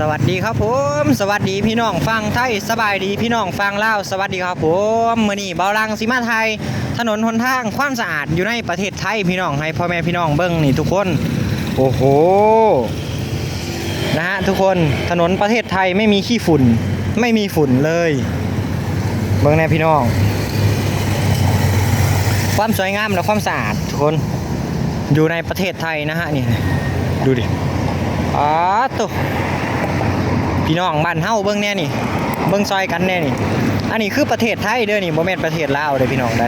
สวัสดีครับผม สวัสดีพี่น้องฟังไทยสบายดีพี่น้องฟังเล่าสวัสดีครับผมมื้อนี้เบาลังสีมาไทย ถนนหนทางความสะอาดอยู่ในประเทศไทยพี่น้องให้พ่อแม่พี่น้องเบิ้งนี่ทุกคน โอ้โหนะฮะทุกคนถนนประเทศไทยไม่มีขี้ฝุ่น ไม่มีฝุ่นเลย เบิ้งแน่พี่น้อง ความสวยงามและความสะอาดทุกคนอยู่ในประเทศไทยนะฮะนี่ดูดิอ๋อตุ พี่น้องบ้านเฮาเบิ่งแน่นี่ เบิ่งซอยกันแน่นี่ อันนี้คือประเทศไทยเด้อนี่บ่แม่นประเทศลาวเด้พี่น้องได้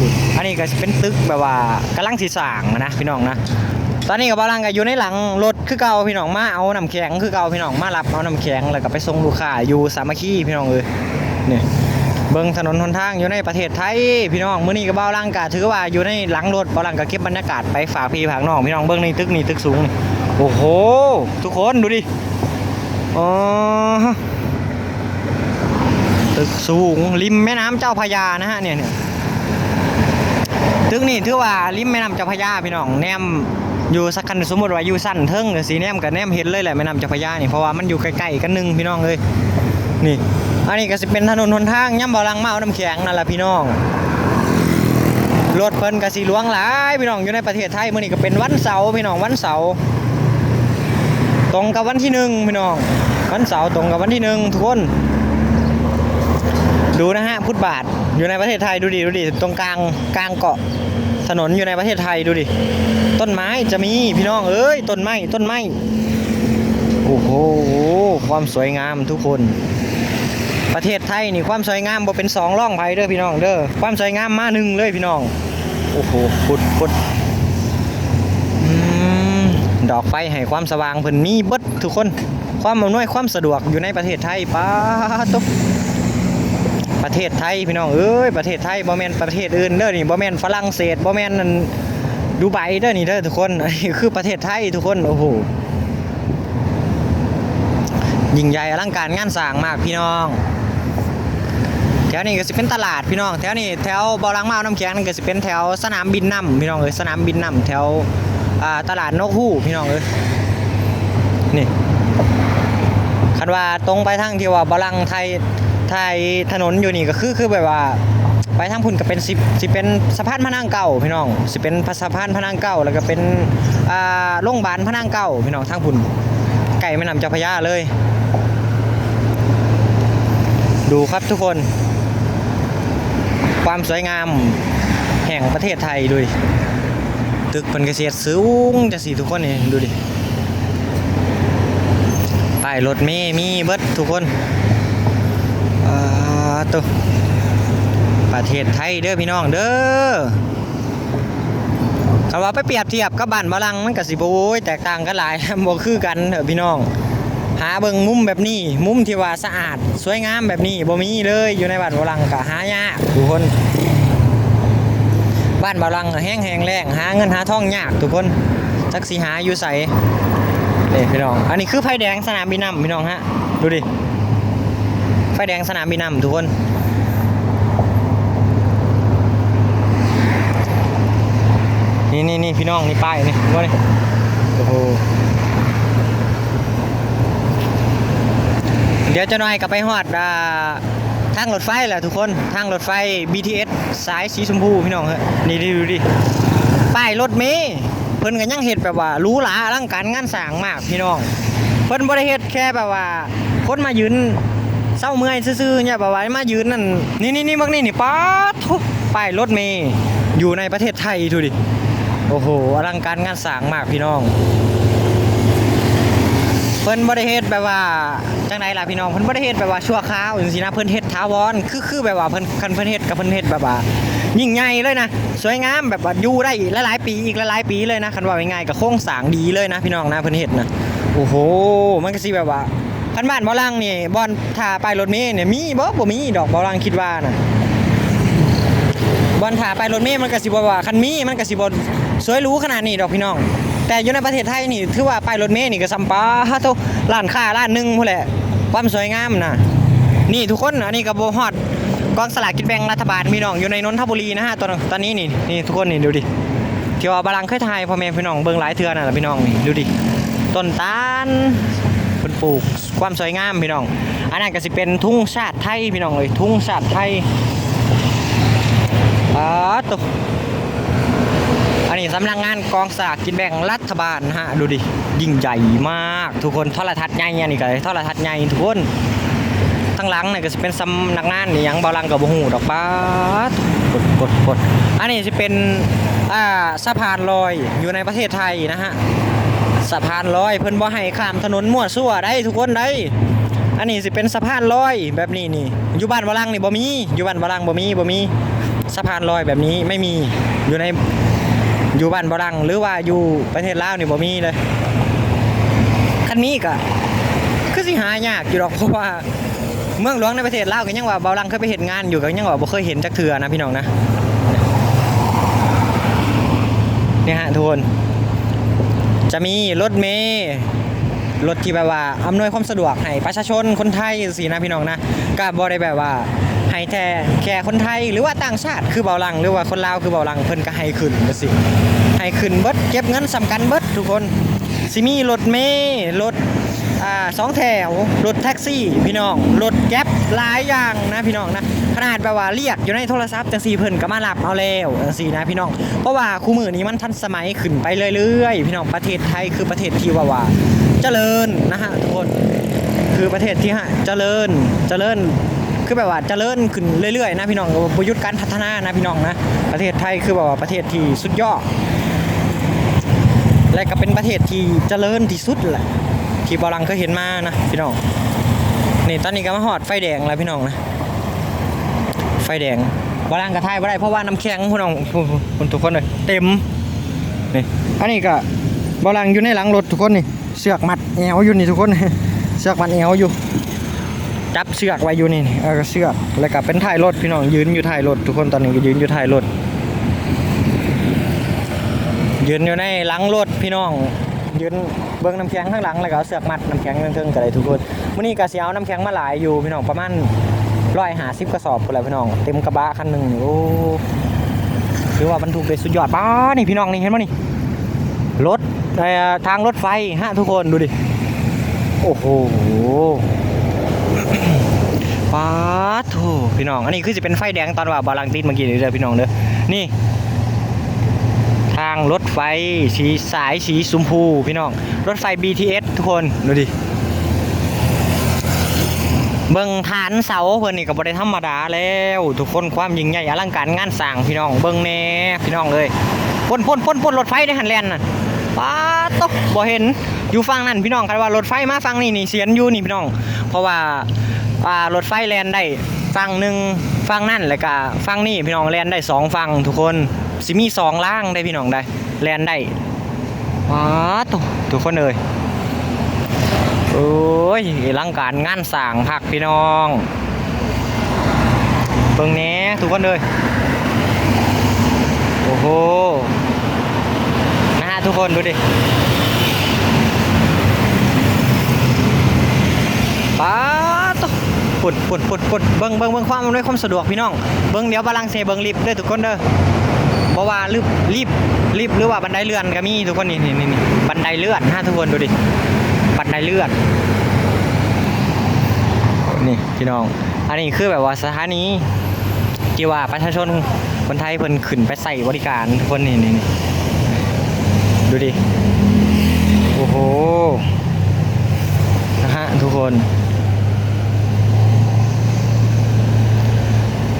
ออันนี้ก็เป็นตึกแบบว่ากำลังสิสร้างนะพี่น้องนะ ตอนนี้ก็บ่ลังก็อยู่ในหลังรถคือเก่าพี่น้องมาเอาน้ำแข็งคือเก่าพี่น้องมารับเอาน้ำแข็งแล้วก็ไปส่งลูกค้าอยู่สามัคคีพี่น้องเอ้ยนี่เบิ่งถนนหนทางอยู่ในประเทศไทยพี่น้องมื้อนี้ก็บ่าวลังกะถือว่าอยู่ในหลังรถบ่าวลังก็เก็บบรรยากาศไปฝากพี่ฝากน้องพี่น้องเบิ่งนี่ตึกนี่ตึกสูงนี่โอ้โห ทุกคนดูดิ อ๋อตึกสูงริมแม่น้ำเจ้าพยานะฮะเนี่ยเนี่ยตึกนี่ถือว่าริมแม่น้ำเจ้าพยาพี่น้องแนมอยู่สักคันสมมติว่าอยู่สั้นเทิงก็สีแนมกับแนมเห็นเลยแหละแม่น้ำเจ้าพยานี่เพราะว่ามันอยู่ใกล้ๆกันหนึงพี่น้องเอ้ยนี่อันนี้ก็สิเป็นถนนหนทางย่ำบ่อลังเอาน้ำแข็งนั่นแหละพี่น้องรถเพิ่นก็สิหลวงหลายพี่น้องอยู่ในประเทศไทยเมื้อนี้ก็เป็นวันเสาร์พี่น้องวันเสาร์ตรงกับวันที่หนึ่งพี่น้อง วันเสาร์ตรงกับวันที่หนึ่งทุกคน ดูนะฮะพุทธบาทอยู่ในประเทศไทยดูดิดูดิตรงกลางกลางเกาะถนนอยู่ในประเทศไทยดูดิ ต้นไม้จะมีพี่น้องเอ้ยต้นไม้ต้นไม้โอ้โหความสวยงามทุกคน ประเทศไทยนี่ความสวยงามบ่เป็นสองร่องไผเด้อพี่น้องเด้อความสวยงามมาหนึ่งเลยพี่น้องโอ้โหพุดพุดดอกไฟให้ความสว่างเพิ่นมีเบิดทุกคน ความอำนวยความสะดวกอยู่ในประเทศไทยป้าตุ๊บประเทศไทยพี่น้องเอ้ยประเทศไทยบ่แมนประเทศอื่นเด้อนี่บ่แมนฝรั่งเศสบ่แมนนั่นดูไบเด้อนี่เด้อทุกคนอันนี้คือประเทศไทยทุกคนโอ้โหยิ่งใหญ่อลังการงานสร้างมากพี่น้อง แถวนี้ก็สิเป็นตลาดพี่น้อง แถวนี้แถวบอลังมาน้ำแข็งก็สิเป็นแถวสนามบินน้ำพี่น้องเอ้ยสนามบินน้ำแถวตลาดนกฮูกพี่น้องเอ้ยนี่ คันว่าตรงไปทางที่ว่าบอลังไทยไทยถนนอยู่นี่ก็คือคือแบบว่าไปทางพุ่นก็เป็นสิสิเป็นสะพานพระนางเก่าพี่น้องสิเป็นสะพานพระนางเก่าแล้วก็เป็นอ่าโรงพยาบาลพระนางเก่าพี่น้องทางพุ่นไก่แม่น้ำเจ้าพระยาเลย ดูครับทุกคน ความสวยงามแห่งประเทศไทยดูดิตึกเป็นเกษตรสูงจะสิทุกคนนี่ดูดิ ป้ายรถเมย์มีเบิดทุกคนอ่าตัวประเทศไทยเด้อพี่น้องเด้อคำว่าไปเปรียบเทียบกับบ้านบาลังมันก็สิบโอ้ยแตกต่างกันหลายบ่คือกันเถอะพี่น้อง หาเบิ่งมุมแบบนี้ มุมที่ว่าสะอาด สวยงามแบบนี้บ่มีเลยอยู่ในบ้านบาลังก็หายากทุกคน บ้านบาลังแห้งแห้งแล้งหาเงินหาทองยากทุกคนจักสิหาอยู่ใส นี่พี่น้อง อันนี้คือไฟแดงสนามบินน้ำพี่น้องฮะ ดูดิ ไฟแดงสนามบินน้ำทุกคนนี่นี่นี่พี่น้องนี่ป้ายนี่ว่านี่โอ้โหเดี๋ยวจะน่อยกลับไปฮอดทางรถไฟแหละทุกคนทางรถไฟ BTS สายสีชมพูพี่น้องฮ้ยนี่ดูดิป้ายรถเมล์ เพิ่นก็ยังเฮ็ดแบบว่ารูหราอลังการงานสร้างมากพี่น้อง เพิ่นบ่ได้เฮ็ดแค่แบบว่าคนมายืนเศร้าเมื่อยซื่อๆเนี่ยแบบว่ามายืนนั่นนี่นี่นี่มักนี่นี่ป๊าดโถ่ป้ายรถเมล์อยู่ในประเทศไทยดูดิโอ้โหอลังการงานสร้างมากพี่น้องเพิ่นบ่ได้เฮ็ดแบบว่าจังไดล่ะพี่น้องเพิ่นบ่ได้เฮ็ดแบบว่าชั่วคราวจังซี่นะเพิ่นเฮ็ดถาวรคือคือแบบว่าเพิ่นคันเพิ่นเฮ็ดกับเพิ่นเฮ็ดแบบว่า ยิ่งใหญ่เลยนะ สวยงามแบบว่าอยู่ได้หลายๆปีอีกหลายๆปีเลยนะคันว่าง่ายๆก็โครงสางดีเลยนะพี่น้องนะเพิ่นเฮ็ดนะโอ้โห มันก็สิแบบว่าคันบ้านบ่ลังนี่บอนท่าป้ายรถเมล์เนี่ยมีบ่บ่มีดอกบ่ลังคิดว่านะบอนท่าป้ายรถเมล์มันก็สิบ่ว่าคันมีมันก็สิบ่สวยรู้ขนาดนี้ดอกพี่น้อง แต่อยู่ในประเทศไทยนี่ถือว่าไปรถเมล์นี่ก็ซัมปาฮะโตร้านค้าร้านหนึงพู้นแหละความสวยงามนะนี่ทุกคนอันนี้ก็บ่ฮอด กองสลากกินแบ่งรัฐบาลพี่น้องอยู่ในนนทบุรีนะฮะตอนตอนนี้นี่นี่ทุกคนนี่ดูดิที่ว่าบาลังเคยถ่ายพ่อแม่พี่น้องเบิ่งหลายเทื่อน่ะพี่น้องนี่ดูดิต้นตาลเพิ่นปลูกความสวยงามพี่น้อง อันนั้นก็สิเป็นทุ่งชาติไทยพี่น้องเอ้ยทุ่งชาติไทยอ่าตุอันนี้สำนักงานกองสลากกินแบ่งรัฐบาลนะฮะดูดิยิ่งใหญ่มาก ทุกคนทรทัศน์ใหญ่อันนี้ก็โทรทัศน์ใหญ่ทุกคน ทั้งหลังเนี่ยก็สิเป็นสำนักงานนี่ยังบ่ลังกับบ่ฮู้ดอกป้ากดกดกดอันนี้สิเป็นอ่าสะพานลอยอยู่ในประเทศไทยนะฮะสะพานลอยเพิ่นบ่ให้ข้ามถนนมั่วซั่วได้ทุกคนได้อันนี้สิเป็นสะพานลอยแบบนี้นี่อยู่บ้านวลังนี่บ่มีอยู่บ้านวลังบ่มีบ่มีสะพานลอยแบบนี้ไม่มีอยู่ในอยู่บ้านวลังหรือว่าอยู่ประเทศลาวนี่บ่มีเลยคันนี้ก็ คือสิหายากอยู่ดอกเพราะว่าเมืองหลวงในประเทศลาวก็ยังว่าเบาลังเคยไปเห็นงานอยู่ก็ยังว่าบ่เคยเห็นจักเทื่อนะพี่น้องนะเนี่ยฮะทุกคนจะมีรถเมล์รถที่แบบว่าอำนวยความสะดวกให้ประชาชนคนไทยสินะพี่น้องนะก็บ่ได้แบบว่าให้แต่แค่คนไทยหรือว่าต่างชาติคือเบาลังหรือว่าคนลาวคือเบาลังเพิ่นก็ให้ขึ้นจังซี่ให้ขึ้นเบิดเก็บเงินสำคัญเบิดทุกคนสิมีรถเมล์รถ สองแถว รถแท็กซี่ พี่น้อง รถแก๊ปหลายอย่างนะพี่น้องนะ ขนาดแบบว่าเรียกอยู่ในโทรศัพท์จังซี่เพิ่นก็มารับเอาแล้วจังซี่นะพี่น้อง เพราะว่าคู่มือนี้มันทันสมัยขึ้นไปเรื่อยๆ พี่น้อง ประเทศไทยคือประเทศที่ว่าว่าเจริญนะฮะทุกคน คือประเทศที่ฮะเจริญ เจริญคือแบบว่าเจริญขึ้นเรื่อยๆนะพี่น้องประยุทธ์การพัฒนานะพี่น้องนะประเทศไทยคือแบบว่าประเทศที่สุดยอด และก็เป็นประเทศที่เจริญที่สุดแหละ ที่บอลังเคยเห็นมานะพี่น้องนี่ตอนนี้ก็มาหอดไฟแดงแล้วพี่น้องนะไฟแดงบอลังกระทายบ่ได้เพราะว่าน้ำแข็งพี่น้องคุณทุกคนเลยเต็มนี่อันนี้ก็บอลังอยู่ในหลังรถทุกคนนี่เสือกมัดแอวอยู่นี่ทุกคนเสือกมัดแอวอยู่จับเสือกไว้อยู่นี่เออเสือกแล้วก็เป็นท้ายรถพี่น้องยืนอยู่ท้ายรถทุกคนตอนนี้ก็ยืนอยู่ท้ายรถยืนอยู่ในหลังรถพี่น้อง ยืนเบื้องน้ำแข็งข้างหลังแล้วก็เอาเสือกมัดน้ำแข็งเทิงๆกันเลยทุกคนมื้อนี้ก็สิเอาน้ำแข็งมาหลายอยู่พี่น้องประมาณร้อยหาสิบกระสอบพุ่นแหละพี่น้องเต็มกระบะคันหนึ่งโอ้ถือว่าบรรทุกได้สุดยอดป้านี่พี่น้องนี่เห็นมั้ยนี่รถเอ่ทางรถไฟฮะทุกคนดูดิโอ้โหป้าดโถพี่น้อง อันนี้คือจะเป็นไฟแดงตอนว่าบาลังติดเมื่อกี้เลยเด้อพี่น้องเด้อนี่ ทางรถ ไฟสีสายสีชมพูพี่น้อง รถไฟ BTS ทุกคน ดูดิ เบิ่งฐานเสาเพิ่นนี่ก็บ่ได้ธรรมดาแล้ว ทุกคนความยิ่งใหญ่อลังการงานสร้างพี่น้องเบิ่งแน่พี่น้องเลยพ่นพ่นพ่นพ่นรถไฟในหันแลนน่ะป้าตกบ่เห็นอยู่ฝั่งนั้นพี่น้องคันว่ารถไฟมาฝั่งนี้นี่เสียนอยู่นี่พี่น้อง เพราะว่าอ่ารถไฟแลนได้ฝั่งหนึ่ง ฝั่งนั่นแล้วก็ฝั่งนี้พี่น้องแลนได้สองฝั่งทุกคนสิมีสองล่างได้พี่น้องได้แลนได้ป้าดตกทุกคนเอ้ยโอ้ยอลังการงานสร้างพักพี่น้องเบิ่งแหน่ทุกคนเลยโอ้โหนะฮะทุกคนดูดิป้าดต ปุ่นปุ่นปุ่นปุ่นเบิ่งเบิ่งเบิ่งความอำนวยความสะดวกพี่น้อง เบิ่งเดี๋ยวบาลังเซเบิ่งลิฟต์เด้อทุกคนเด้อเพราะว่าลิฟต์ลิฟต์ลิฟต์หรือว่าบันไดเลื่อนก็มีทุกคนนี่นี่นี่บันไดเลื่อนฮะทุกคนดูดิ บันไดเลื่อน นี่พี่น้อง อันนี้คือแบบว่าสถานีที่ว่าประชาชนคนไทยเพิ่นขึ้นไปใส่บริการทุกคนนี่นี่นี่ดูดิ โอ้โห นะฮะทุกคน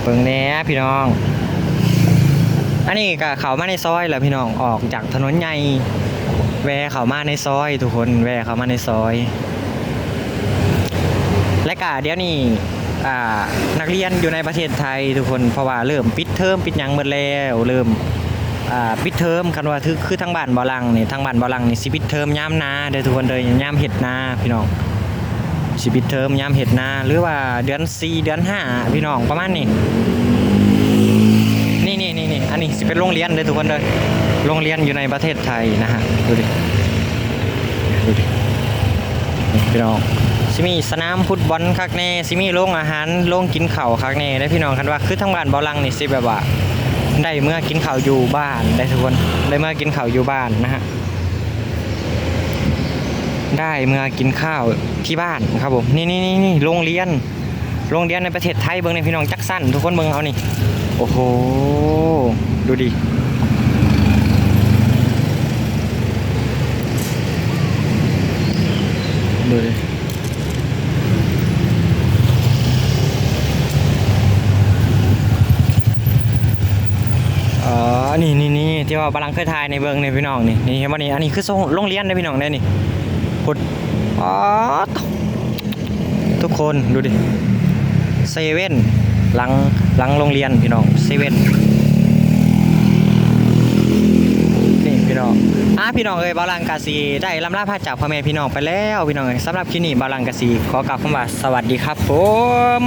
เปิงแหน่พี่น้อง อันนี้ก็เขามาในซอยแหละพี่น้องออกจากถนนใหญ่แวะเข้ามาในซอย ทุกคนแวะเข้ามาในซอย และกะเดี๋ยวนี้อ่านักเรียนอยู่ในประเทศไทยทุกคนเพราะว่าเริ่มปิดเทอมปิดยังหมดแล้วเริ่มอ่าปิดเทอมคันว่าคือคือทางบ้านบอลังนี่ทางบ้านบอลังนี่สิปิดเทอมยามนาเด้อทุกคนเด้อยามเฮ็ดนาพี่น้อง สิปิดเทอมยามเฮ็ดนาหรือว่าเดือน4เดือน5พี่น้องประมาณนี้นี่นี่นี่นี่อันนี้สิเป็นโรงเรียนเด้อทุกคนเด้อโรงเรียนอยู่ในประเทศไทยนะฮะดูดิดูดิพี่น้องสิมีสนามฟุตบอลคักแน่สิมีโรงอาหารโรงกินข้าวคักแน่ได้พี่น้องคันว่าคือทั้งบ้านบาลังนี่สิแบบว่าได้เมื่อกินข้าวอยู่บ้านได้ทุกคนได้เมื่อกินข้าวอยู่บ้านนะฮะ ได้เมื่อกินข้าวที่บ้านครับผมนี่นี่นี่นี่โรงเรียน โรงเรียนในประเทศไทยเบิ่งในพี่น้องจักสั้นทุกคนเบิ่งเอานี่โอ้โหดูดิดูดิอ๋อนี่นี่นี่ที่ว่าบาลังเคยทายในเบิงในพี่น้องนี่นี่เห็นบ่นี่อันนี้คือโรงเรียนในพี่น้องได้นี่ พุดอ๋อทุกคนดูดิเซเว่นหลังหลังโรงเรียนพี่น้องเซเว่นนี่พี่น้องอะพี่น้องเอ้ยบาลังกาซีได้ลำลาพาจากพ่อแม่พี่น้องไปแล้วพี่น้องเอ้ยสำหรับคลิปนี้บาลังกาซีขอกลับคำว่าสวัสดีครับผม